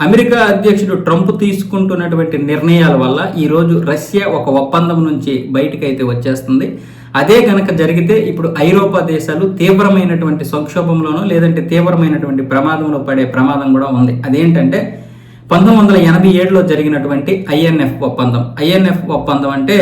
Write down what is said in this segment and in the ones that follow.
America అధ్యక్షుడు Trump తీసుకుంటున్నటువంటి నిర్ణయాల వల్ల ఈరోజు రష్యా ఒక ఒప్పందం నుంచి బయటకైతే వచ్చేస్తుంది. అదే కనుక జరిగితే ఇప్పుడు ఐరోపా దేశాలు తీవ్రమైనటువంటి సంక్షోభంలోనో లేదంటే తీవ్రమైనటువంటి ప్రమాదంలో పడే ప్రమాదం కూడా ఉంది. అదేంటంటే పంతొమ్మిది వందల ఎనభై ఏడులో జరిగినటువంటి ఐఎన్ఎఫ్ ఒప్పందం. ఐఎన్ఎఫ్ ఒప్పందం అంటే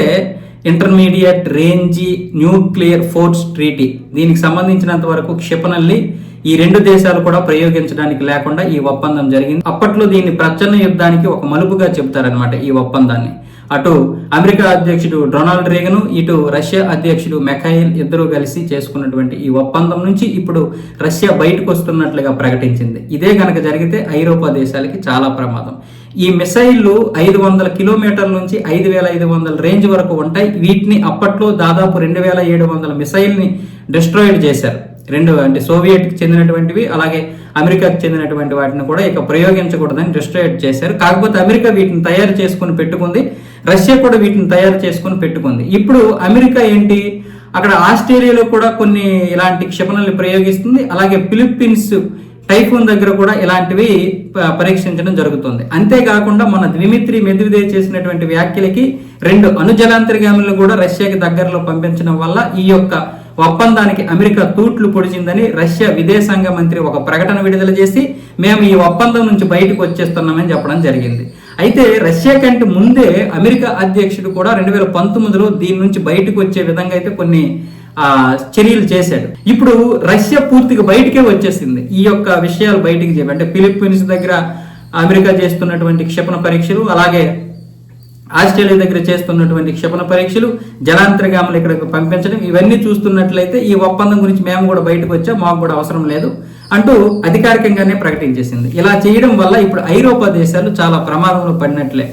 intermediate range nuclear force treaty. దీనికి సంబంధించినంత వరకు క్షిపణల్ని ఈ రెండు దేశాలు కూడా ప్రయోగించడానికి లేకుండా ఈ ఒప్పందం జరిగింది. అప్పట్లో దీన్ని ప్రచన్న యుద్ధానికి ఒక మలుపుగా చెప్తారనమాట ఈ ఒప్పందాన్ని. అటు అమెరికా అధ్యక్షుడు డొనాల్డ్ రేగను ఇటు రష్యా అధ్యక్షుడు మెఖాయిల్ ఇద్దరు కలిసి చేసుకున్నటువంటి ఈ ఒప్పందం నుంచి ఇప్పుడు రష్యా బయటకు వస్తున్నట్లుగా ప్రకటించింది. ఇదే కనుక జరిగితే ఐరోపా దేశాలకి చాలా ప్రమాదం. ఈ మిసైళ్ళు ఐదు వందల కిలోమీటర్ల నుంచి ఐదు వేల ఐదు వందల రేంజ్ వరకు ఉంటాయి. వీటిని అప్పట్లో దాదాపు రెండు వేల ఏడు వందల మిసైల్ని డిస్ట్రాయిడ్ చేశారు. రెండు అంటే సోవియట్కి చెందినటువంటివి అలాగే అమెరికాకు చెందినటువంటి వాటిని కూడా ఇక ప్రయోగించకూడదని డిస్ట్రాయిడ్ చేశారు. కాకపోతే అమెరికా వీటిని తయారు చేసుకుని పెట్టుకుంది రష్యా కూడా వీటిని తయారు చేసుకుని పెట్టుకుంది. ఇప్పుడు అమెరికా ఏంటి? అక్కడ ఆస్ట్రేలియాలో కూడా కొన్ని ఇలాంటి క్షిపణుల్ని ప్రయోగిస్తుంది అలాగే ఫిలిప్పీన్స్ టైఫూన్ దగ్గర కూడా ఇలాంటివి పరీక్షించడం జరుగుతుంది. అంతేకాకుండా మన ద్విమిత్రి మెదివిదే చేసినటువంటి వ్యాఖ్యలకి రెండు అణుజలాంతర్గాములను కూడా రష్యాకి దగ్గరలో పంపించడం వల్ల ఈ యొక్క ఒప్పందానికి అమెరికా తూట్లు పొడిచిందని రష్యా విదేశాంగ మంత్రి ఒక ప్రకటన విడుదల చేసి మేము ఈ ఒప్పందం నుంచి బయటకు వచ్చేస్తున్నామని చెప్పడం జరిగింది. అయితే రష్యా కంటే ముందే అమెరికా అధ్యక్షుడు కూడా రెండు వేల పంతొమ్మిదిలో దీని నుంచి బయటకు వచ్చే విధంగా అయితే కొన్ని చర్యలు చేశాడు. ఇప్పుడు రష్యా పూర్తిగా బయటికే వచ్చేసింది. ఈ యొక్క విషయాలు బయటికి చెప్పి అంటే ఫిలిప్పీన్స్ దగ్గర అమెరికా చేస్తున్నటువంటి క్షిపణ పరీక్షలు అలాగే ఆస్ట్రేలియా దగ్గర చేస్తున్నటువంటి క్షిపణ పరీక్షలు జలాంతర్గాములు ఇక్కడికి పంపించడం ఇవన్నీ చూస్తున్నట్లయితే ఈ ఒప్పందం గురించి మేము కూడా బయటకు వచ్చా మాకు కూడా అవసరం లేదు అంటూ అధికారికంగానే ప్రకటించేసింది. ఇలా చేయడం వల్ల ఇప్పుడు ఐరోపా దేశాలు చాలా ప్రమాదంలో పడినట్లే.